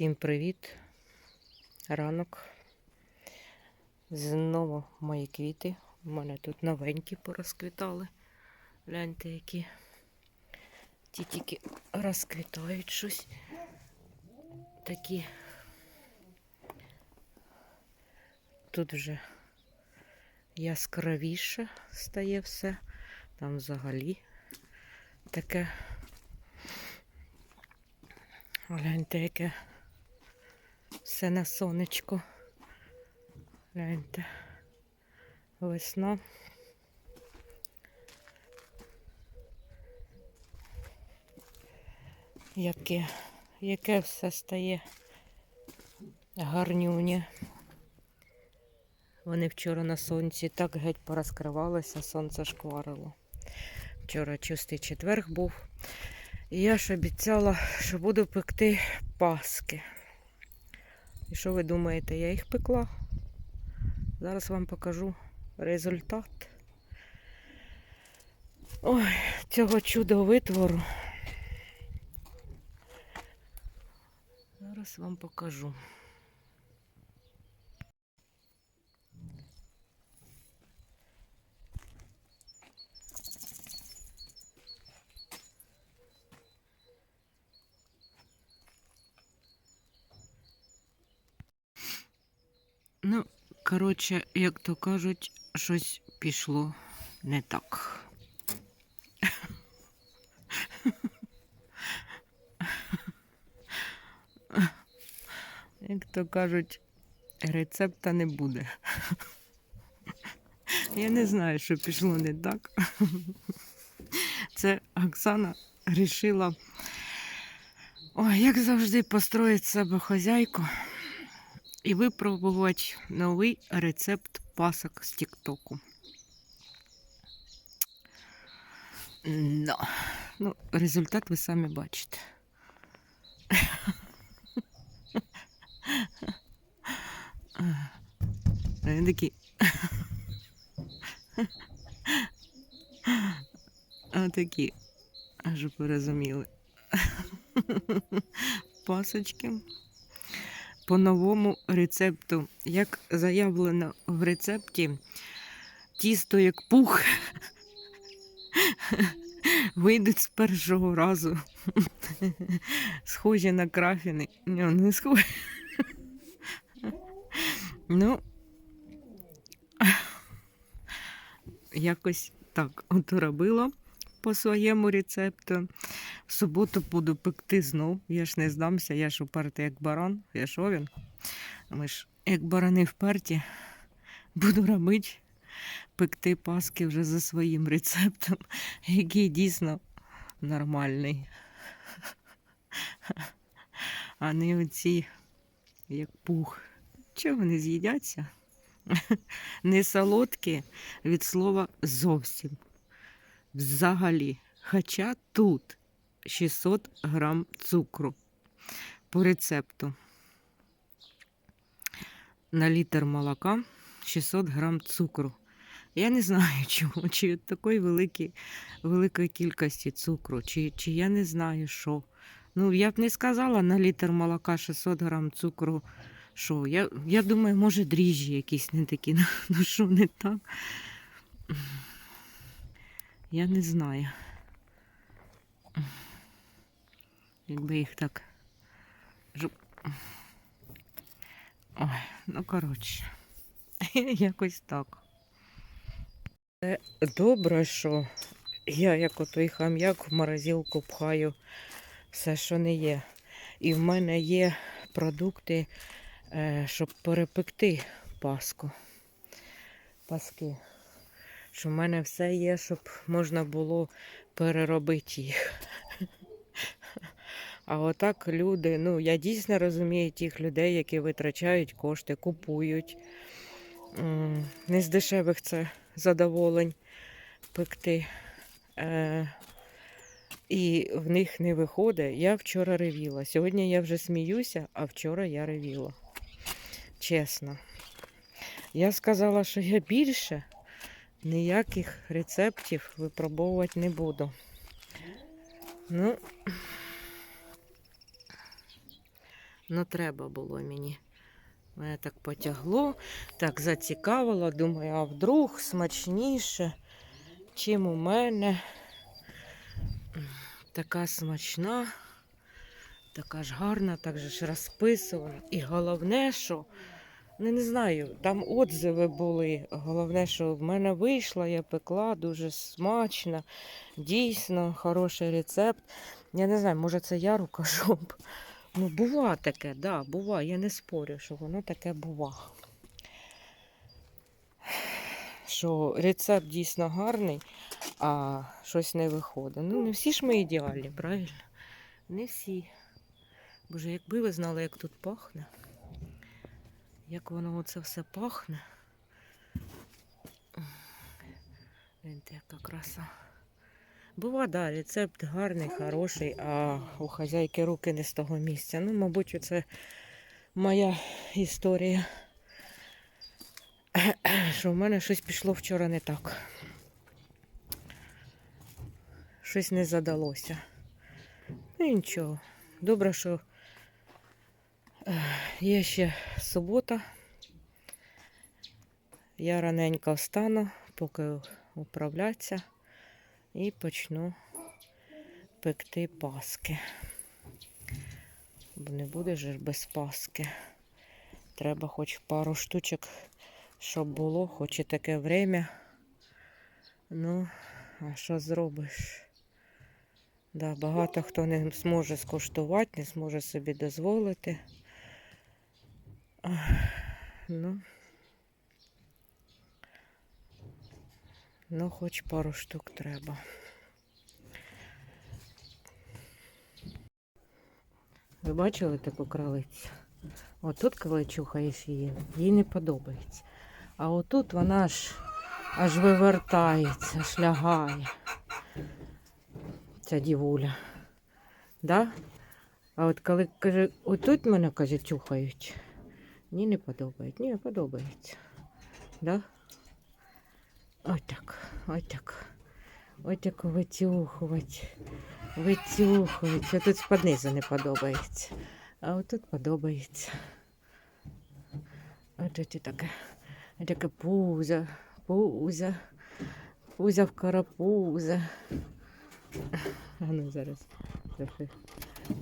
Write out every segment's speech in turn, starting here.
Всім привіт! Ранок. Знову мої квіти. У мене тут новенькі порозквітали. Гляньте, які ті тільки розквітають щось. Такі. Тут вже яскравіше стає все. Там взагалі таке. Гляньте, яке все на сонечко. Гляньте. Весна. Яке, яке все стає гарнюнє. Вони вчора на сонці так геть порозкривалися, сонце шкварило. Вчора чистий четверг був. І я ж обіцяла, що буду пекти паски. І що ви думаєте, я їх пекла? Зараз вам покажу результат. Ой, цього чудо витвору. Зараз вам покажу. Ну, коротше, як то кажуть, щось пішло не так. Як то кажуть, рецепта не буде. Я не знаю, що пішло не так. Це Оксана рішила, ой, як завжди, построїть себе хазяйку і випробувати новий рецепт пасок з Тіктоку. Да. Ну, результат ви самі бачите. Він такий. А такі, аж порозуміли. Пасочки по новому рецепту. Як заявлено в рецепті, тісто як пух вийдуть з першого разу. Схожі на крафіни. Ні, не схожі. Ну, якось так от робила по своєму рецепту. В суботу буду пекти знов. Я ж не здамся, я ж упертий як баран, я ж овін. Ми ж як барани вперті буду робити пекти паски вже за своїм рецептом, який дійсно нормальний. А не оці як пух. Чого вони з'їдяться? Не солодкі від слова зовсім. Взагалі. Хоча тут 600 грам цукру по рецепту. На літр молока 600 грам цукру. Я не знаю, чому, чи від такої великої, великої кількості цукру, чи, чи я не знаю, що. Ну, я б не сказала на літр молока 600 грам цукру. Що? Я, я думаю, може дріжджі якісь не такі. Ну що не так? Я не знаю. Якби їх так. Ой, ну коротше, якось так. Це добре, що я, як отой хам'як, в морозилку пхаю все, що не є. І в мене є продукти, е, щоб перепекти паску. Паски. Що в мене все є, щоб можна було переробити їх. А отак люди, ну я дійсно розумію тих людей, які витрачають кошти, купують. Не з дешевих це задоволень пекти. Е, і в них не виходить. Я вчора ревіла. Сьогодні я вже сміюся, а вчора я ревіла. Чесно. Я сказала, що я більше ніяких рецептів випробовувати не буду. Ну, Ну, треба було мені. Мене так потягло, так зацікавило. Думаю, а вдруг смачніше, чим у мене. Така смачна, така ж гарна, так же ж розписувана. І головне, що, ну не знаю, там отзиви були. Головне, що в мене вийшла, я пекла дуже смачно, дійсно хороший рецепт. Я не знаю, може це я рукожоп. Ну, бува таке, да, бува. Я не спорю, що воно таке бува. Що рецепт дійсно гарний, а щось не виходить. Ну, не всі ж ми ідеальні, правильно? Не всі. Боже, якби ви знали, як тут пахне, як воно оце все пахне. Гляньте, яка краса. Бува, да, рецепт гарний, хороший, а у хазяйки руки не з того місця. Ну, мабуть, це моя історія. Що в мене щось пішло вчора не так. Щось не задалося. Ну нічого. Добре, що є ще субота. Я раненько встану, поки управляться, і почну пекти паски. Бо не буде ж без паски. Треба хоч пару штучок, щоб було, хоч і таке время. Ну, а що зробиш? Да, багато хто не зможе скуштувати, не зможе собі дозволити. Ну, ну, хоч пару штук треба. Ви бачили таку кралицю? Отут, коли чухаєш її, їй не подобається. А отут вона аж, аж вивертається, аж лягає. Ця дівуля. Да? А от коли каже, отут мене каже, чухають. Мені не подобається. Ні, подобається. Да? Ось так, ось так. Ось так витюхувати. Витюхувати. А тут з-під не подобається. А отут подобається. Ось тут таке. Таке пузо, пузо, пузо в карапуза. А ну зараз трохи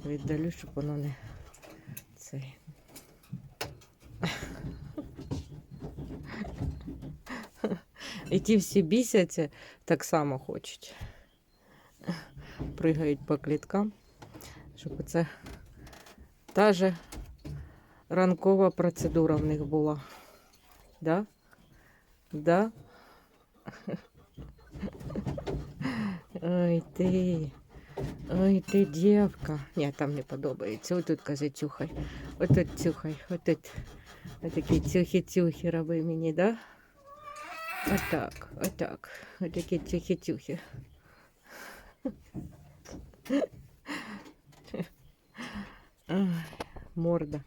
віддалю, щоб воно не цей. І ті всі бісяться, так само хочуть. Пригають по кліткам, щоб це та же ранкова процедура в них була. Да? Да? Ой ти. Ой ти дівка. Ні, там не подобається. Отут каже, цюхай. Отут цюхай. Отут. Отакі цюхи-цюхи роби мені, да? Отак, отак. Отакі цюхи-цюхи. Морда.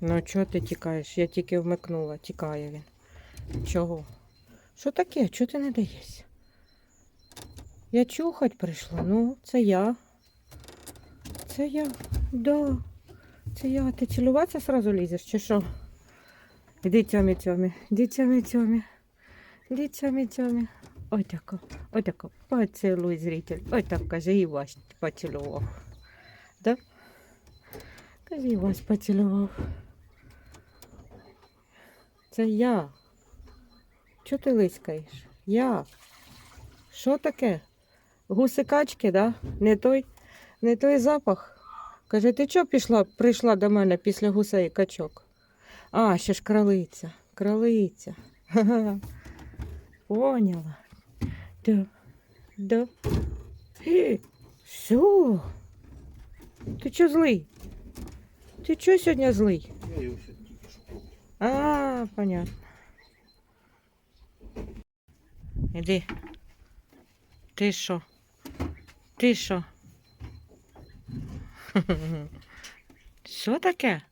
Ну, чого ти тікаєш? Я тільки вмикнула, тікає він. Чого? Що таке? Чого ти не даєшся? Я чухать прийшла. Ну, це я. Це я. Да. Це я. Ти цілуватися сразу лізеш, чи що? Іди тьомі тьомі. Іди тьомі тьомі. Іди тьомі тьомі. Ой тако. Ой тако. Поцілуй, зритель. Ой так, каже, і вас поцілував. Да? Каже, і вас поцілував. Це я. Чого ти лискаєш? Я. Що таке? Гуси-качки, да? Не той, не той запах. Каже, ти чого пішла, прийшла до мене після гусей качок? А, ще ж кралиця. Кралиця. Ха-ха. Поняла. Да. Да. Е, Все. Ти чого злий? Ти чого сьогодні злий? Я його ще тільки. А, понятно. Іди. Ти що? Ти що? Що таке?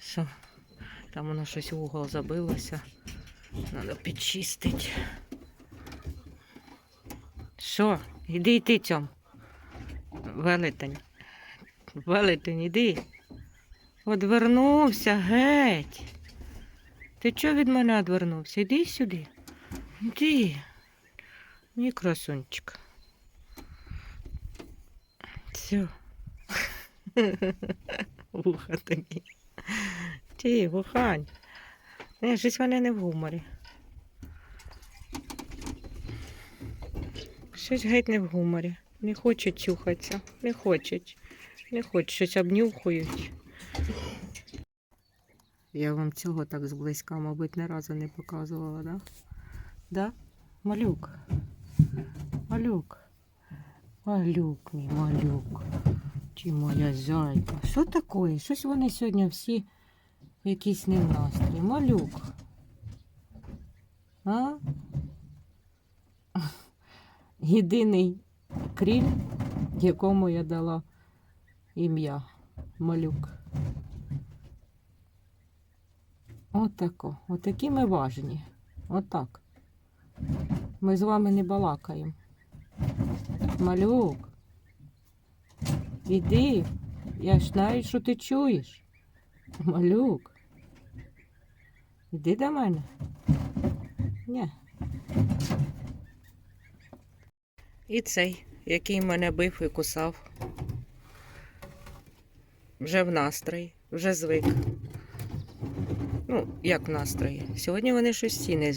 Що? Там воно щось в угол забилося. Треба підчистити. Що? Іди йти цьом. Велетень. Велетень, іди. Одвернувся геть. Ти чого від мене одвернувся? Іди сюди. Іди. Ні, красунчик. Все. Вуха такі. Ті, вухань. Не, щось вони не в гуморі. Щось геть не в гуморі. Не хочуть чухатися. Не хочуть. Не хочуть, щось обнюхують. Я вам цього так зблизька, мабуть, ні разу не показувала, да? Да? Малюк. Малюк. Малюк мій, малюк. Чи моя зайка. Що таке? Щось вони сьогодні всі в якийсь не в настрій. Малюк. А? Єдиний кріль, якому я дала ім'я. Малюк. Отако. Отакі ми важні. Отак. Ми з вами не балакаємо. Малюк. Іди. Я ж знаю, що ти чуєш. Малюк. Іди до мене. Ні. І цей, який мене бив і кусав. Вже в настрої, вже звик. Ну, як в настрої. Сьогодні вони щось всі не,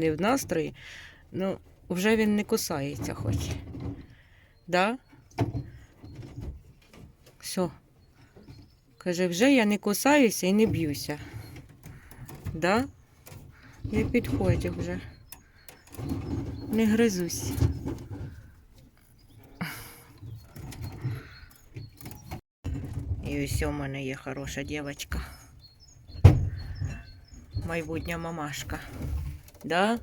не в настрої. Ну, вже він не кусається хоч. Да? Все. Каже, вже я не кусаюся і не б'юся. Да? Не підходь вже. Не гризусь. І ось у мене є хороша дівчинка. Майбутня мамашка. Да?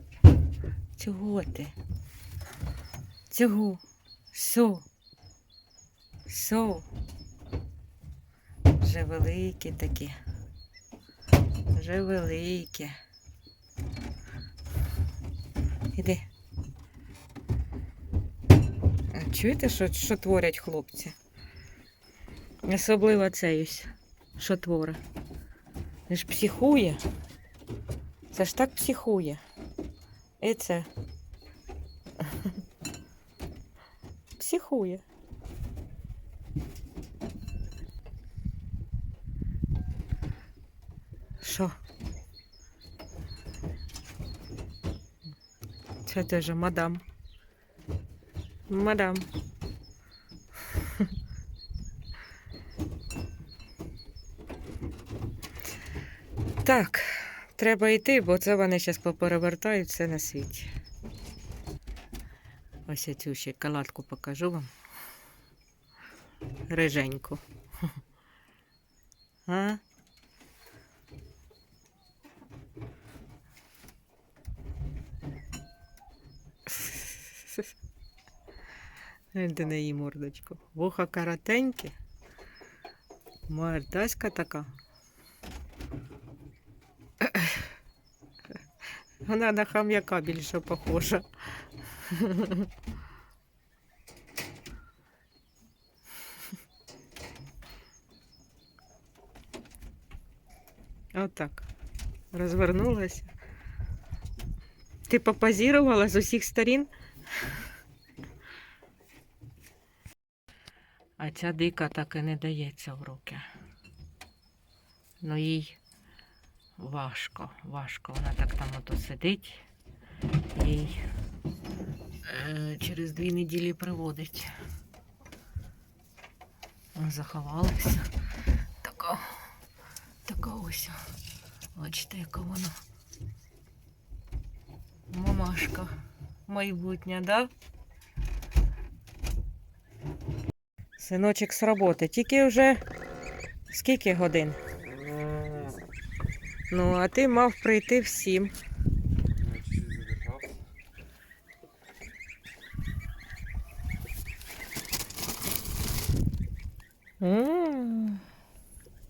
Чого ти? Цього. Со. Со. Вже великі такі. Вже великі. Іди. Чуєте, що, що творять хлопці? Особливо цей ось, що творить. Він ж психує. Це ж так психує. І це. Психує. Що? Це теж мадам. Мадам. Так, треба йти, бо це вони зараз поперевертають все на світі. Ось цю ще калатку покажу вам. Риженьку. А? Гляньте на її мордочку. Вуха коротенькі. Мордаська така. Вона на хам'яка більше похожа. Отак. Розвернулася. Ти попозірувала з усіх сторін? А ця дика так і не дається в руки. Ну їй важко, важко. Вона так там ото сидить. Їй через дві неділі приводить. Заховалася. Така, така ось. Бачите, яка вона. Мамашка майбутня, да? Синочок з роботи. Тільки вже скільки годин? Ну, а ти мав прийти всім.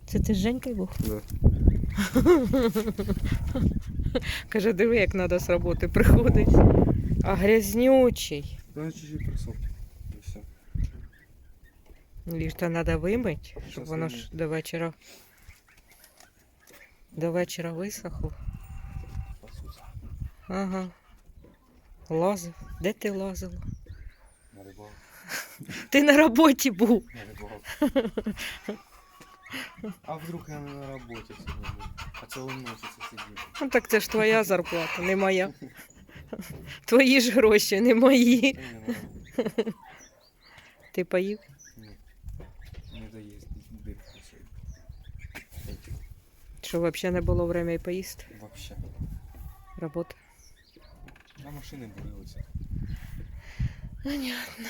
Це ти з Женькою був? Да. Каже, диви, як треба з роботи приходить. А грязнючий. Да, чуть-чуть присох. І все. То треба вимити, щоб Щас воно ж вимию. до вечора. До вечора висохло. Пасуся. Ага. Лазив. Де ти лазила? На рибалку. Ти на роботі був. На рибалку. А вдруг я на роботі сьогодні буду? А цілу місяця сидіти. Ну так це ж твоя зарплата, не моя. Твої ж гроші, не мої. Ти поїв? Ні. Не доїзд. Дивно сьогодні. Що взагалі не було время і поїсти? Вообще. Робота. А машини бурилися. Понятно.